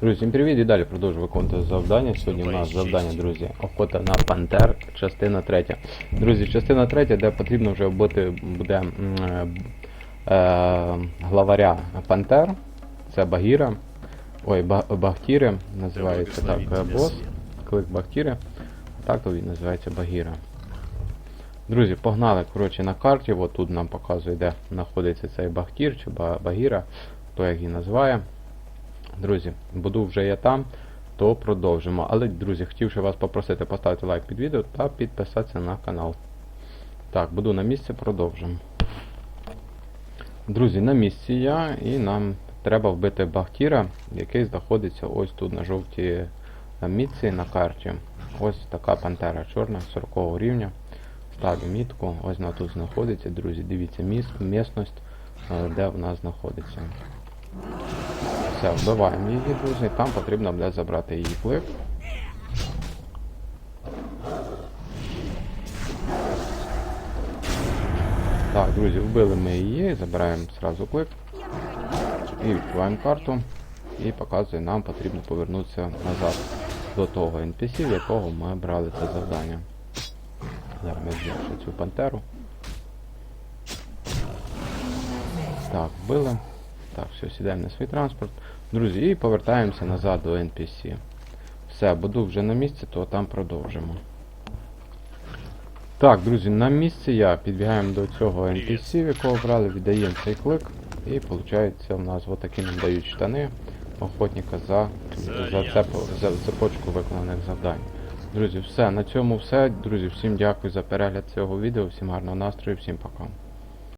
Друзі, всім привіт і далі продовжую виконувати завдання. Сьогодні у нас завдання, друзі, охота на пантер, частина третя. Друзі, частина третя, де потрібно вже вбити буде е, е, главаря пантер. Це Багіра. Ой, Ба- Бахтіри, називається так бос. Клик Бахтіри. Так то він називається Багіра. Друзі, погнали коротше, на карті. От тут нам показує, де знаходиться цей Бахтір чи Багіра, хто як її називає. Друзі, буду вже я там, то продовжимо. Але, друзі, хотів ще вас попросити поставити лайк під відео та підписатися на канал. Так, буду на місці, продовжимо. Друзі, на місці я і нам треба вбити Бахтіра, який знаходиться ось тут на жовтій мітці на карті. Ось така пантера чорна 40 рівня. Ставлю мітку, ось вона тут знаходиться, друзі. Дивіться міст, місність, е, де вона знаходиться. Все, вбиваємо її, друзі. Там потрібно буде забрати її клик. Так, друзі, вбили ми її, забираємо зразу клик. І відкриваємо карту. І показує, нам потрібно повернутися назад до того NPC, в якого ми брали це завдання. Зараз ми збільшимо цю пантеру. Так, вбили. Так, все, сідаємо на свій транспорт. Друзі, і повертаємося назад до NPC. Все, буду вже на місці, то там продовжимо. Так, друзі, на місці я підбігаємо до цього NPC, в якого брали, віддаємо цей клик. І виходить, у нас отакі нам дають штани охотника за, за, цеп, за цепочку виконаних завдань. Друзі, все, на цьому все. Друзі, всім дякую за перегляд цього відео, всім гарного настрою, всім пока.